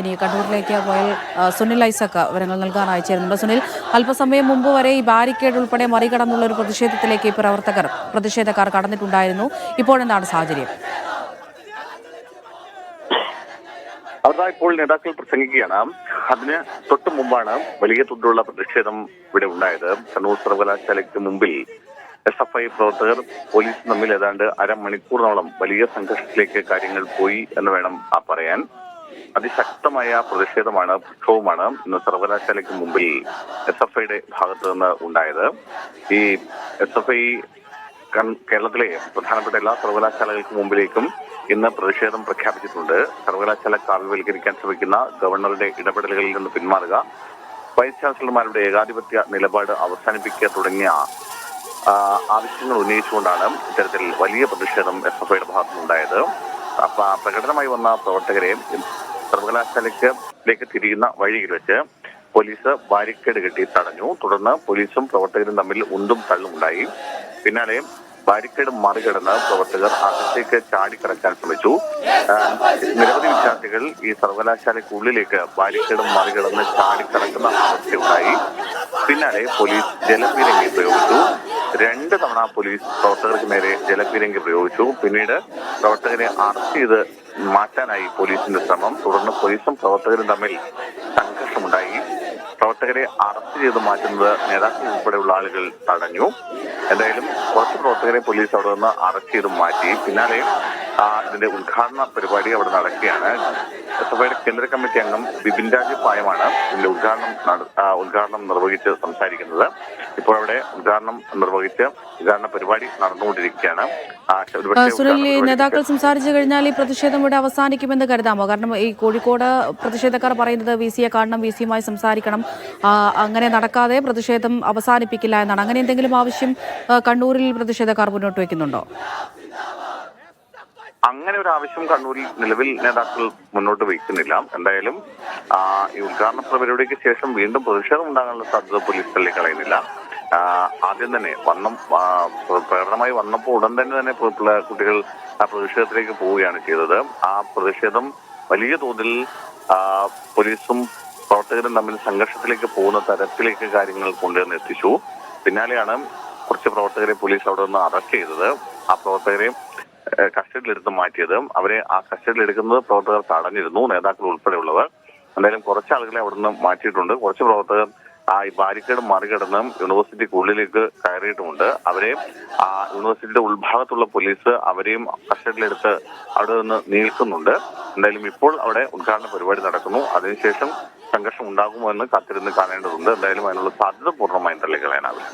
ഇനി കണ്ണൂരിലേക്ക് പോയ സുനിൽ ഐസക് വിവരങ്ങൾ നൽകാൻ അയച്ചിരുന്നുണ്ട്. സുനിൽ അല്പസമയം മുമ്പ് വരെ ഈ ബാരിക്കേഡ് ഉൾപ്പെടെ മറികടന്നുള്ള ഒരു പ്രതിഷേധത്തിലേക്ക് പ്രവർത്തകർ പ്രതിഷേധക്കാർ കടന്നിട്ടുണ്ടായിരുന്നു. ഇപ്പോഴെന്താണ് സാഹചര്യം? അതാ ഇപ്പോൾ നേതാക്കൾ പ്രസംഗിക്കുകയാണ്. അതിന് തൊട്ടു മുമ്പാണ് വലിയ തോതിലുള്ള പ്രതിഷേധം ഇവിടെ ഉണ്ടായത്. കണ്ണൂർ സർവകലാശാലയ്ക്ക് മുമ്പിൽ എസ് എഫ് ഐ പ്രവർത്തകർ പോലീസ് തമ്മിൽ ഏതാണ്ട് അരമണിക്കൂറിനോളം വലിയ സംഘർഷത്തിലേക്ക് കാര്യങ്ങൾ പോയി എന്ന് വേണം ആ പറയാൻ. അതിശക്തമായ പ്രതിഷേധമാണ് പ്രക്ഷോഭമാണ് ഇന്ന് സർവകലാശാലയ്ക്ക് മുമ്പിൽ എസ് എഫ് ഐയുടെ ഭാഗത്ത് നിന്ന് ഉണ്ടായത്. ഈ എസ് എഫ് ഐ കേരളത്തിലെ പ്രധാനപ്പെട്ട എല്ലാ സർവകലാശാലകൾക്ക് മുമ്പിലേക്കും ഇന്ന് പ്രതിഷേധം പ്രഖ്യാപിച്ചിട്ടുണ്ട്. സർവകലാശാല കാവ്യവൽക്കരിക്കാൻ ശ്രമിക്കുന്ന ഗവർണറുടെ ഇടപെടലുകളിൽ നിന്ന് പിന്മാറുക വൈസ് ചാൻസലർമാരുടെ ഏകാധിപത്യ നിലപാട് അവസാനിപ്പിക്കുക തുടങ്ങിയ ആവശ്യങ്ങൾ ഉന്നയിച്ചുകൊണ്ടാണ് ഇത്തരത്തിൽ വലിയ പ്രതിഷേധം എസ് എഫ് ഐയുടെ ഭാഗത്തുനിന്നുണ്ടായത്. പ്രകടനമായി വന്ന പ്രവർത്തകരെ സർവകലാശാലയ്ക്ക് തിരിയുന്ന വഴിയിൽ വെച്ച് പോലീസ് ബാരിക്കേഡ് കെട്ടി തടഞ്ഞു. തുടർന്ന് പോലീസും പ്രവർത്തകരും തമ്മിൽ ഉന്തും തള്ളും ഉണ്ടായി. പിന്നാലെ ബാരിക്കേഡ് മറികടന്ന് പ്രവർത്തകർ അകത്തേക്ക് ചാടിക്കടക്കാൻ ശ്രമിച്ചു. നിരവധി വിദ്യാർത്ഥികൾ ഈ സർവകലാശാലയ്ക്കുള്ളിലേക്ക് ബാരിക്കേഡ് മറികടന്ന് ചാടിക്കടക്കുന്ന അവസ്ഥയുണ്ടായി. പിന്നാലെ പോലീസ് ജലപീരങ്കി പ്രയോഗിച്ചു. രണ്ട് തവണ പോലീസ് പ്രവർത്തകർക്ക് നേരെ ജലപീരങ്കി പ്രയോഗിച്ചു. പിന്നീട് പ്രവർത്തകരെ അറസ്റ്റ് ചെയ്ത് മാറ്റാനായി പോലീസിന്റെ ശ്രമം. തുടർന്ന് പോലീസും പ്രവർത്തകരും തമ്മിൽ സംഘർഷമുണ്ടായി. പ്രവർത്തകരെ അറസ്റ്റ് ചെയ്ത് മാറ്റുന്നത് നേതാക്കൾ ഉൾപ്പെടെയുള്ള ആളുകൾ തടഞ്ഞു. എന്തായാലും കുറച്ച് പ്രവർത്തകരെ പോലീസ് അവിടെ നിന്ന് അറസ്റ്റ് ചെയ്ത് മാറ്റി. പിന്നാലെ ഇതിന്റെ ഉദ്ഘാടന പരിപാടി അവിടെ നടക്കുകയാണ്. എസ് കേന്ദ്ര കമ്മിറ്റി അംഗം ബിപിൻ രാജ് പായമാണ് ഇതിന്റെ ഉദ്ഘാടനം ഉദ്ഘാടനം നിർവഹിച്ച് സംസാരിക്കുന്നത്. ഇപ്പോൾ അവിടെ ഉദ്ഘാടനം നിർവഹിച്ച് ഉദ്ഘാടന പരിപാടി നടന്നുകൊണ്ടിരിക്കുകയാണ്. സുനിൽ നേതാക്കൾ സംസാരിച്ചു കഴിഞ്ഞാൽ ഈ പ്രതിഷേധം ഇവിടെ അവസാനിക്കുമെന്ന് കരുതാമോ? കാരണം ഈ കോഴിക്കോട് പ്രതിഷേധക്കാർ പറയുന്നത് വി സിയെ കാണണം വി സിയുമായി സംസാരിക്കണം. അങ്ങനെ നടക്കാതെ പ്രതിഷേധം അവസാനിപ്പിക്കില്ല എന്നാണ്. അങ്ങനെ എന്തെങ്കിലും ആവശ്യം കണ്ണൂരിൽ പ്രതിഷേധക്കാർ മുന്നോട്ട് വയ്ക്കുന്നുണ്ടോ? അങ്ങനെ ഒരു ആവശ്യം കണ്ണൂരിൽ നിലവിൽ നേതാക്കൾ മുന്നോട്ട് വയ്ക്കുന്നില്ല. എന്തായാലും ഈ ഉദ്ഘാടന പരിപാടിക്ക് ശേഷം വീണ്ടും പ്രതിഷേധം ഉണ്ടാകാനുള്ള സാധ്യത പോലീസ് തള്ളിക്കളയുന്നില്ല ആദ്യം തന്നെ വന്ന പ്രകടനമായി വന്നപ്പോൾ ഉടൻ തന്നെ തന്നെ കുട്ടികൾ ആ പ്രതിഷേധത്തിലേക്ക് പോവുകയാണ് ചെയ്തത്. ആ പ്രതിഷേധം വലിയ തോതിൽ പോലീസും പ്രവർത്തകരും തമ്മിൽ സംഘർഷത്തിലേക്ക് പോകുന്ന തരത്തിലേക്ക് കാര്യങ്ങൾ കൊണ്ടുവന്ന് എത്തിച്ചു. പിന്നാലെയാണ് കുറച്ച് പ്രവർത്തകരെ പോലീസ് അവിടെ നിന്ന് അറസ്റ്റ് ചെയ്തത്. ആ പ്രവർത്തകരെ കസ്റ്റഡിയിലെടുത്ത് മാറ്റിയത് അവരെ ആ കസ്റ്റഡിയിൽ എടുക്കുന്നത് പ്രവർത്തകർ തടഞ്ഞിരുന്നു നേതാക്കൾ ഉൾപ്പെടെയുള്ളവർ. എന്തായാലും കുറച്ച് ആളുകളെ നിന്ന് മാറ്റിയിട്ടുണ്ട്. കുറച്ച് പ്രവർത്തകർ ആ ഈ ബാരിക്കേഡ് മറികടന്ന് യൂണിവേഴ്സിറ്റിക്കുള്ളിലേക്ക് കയറിയിട്ടുമുണ്ട്. അവരെ ആ യൂണിവേഴ്സിറ്റിയുടെ ഉൾഭാഗത്തുള്ള പോലീസ് അവരെയും കസ്റ്റഡിയിലെടുത്ത് അവിടെ നിന്ന് നീക്കുന്നുണ്ട്. എന്തായാലും ഇപ്പോൾ അവിടെ ഉദ്ഘാടന പരിപാടി നടക്കുന്നു. അതിനുശേഷം സംഘർഷം ഉണ്ടാകുമോ എന്ന് കാത്തിരുന്ന് കാണേണ്ടതുണ്ട്. എന്തായാലും അതിനുള്ള സാധ്യത പൂർണമായും തള്ളിക്കളയാനാവില്ല.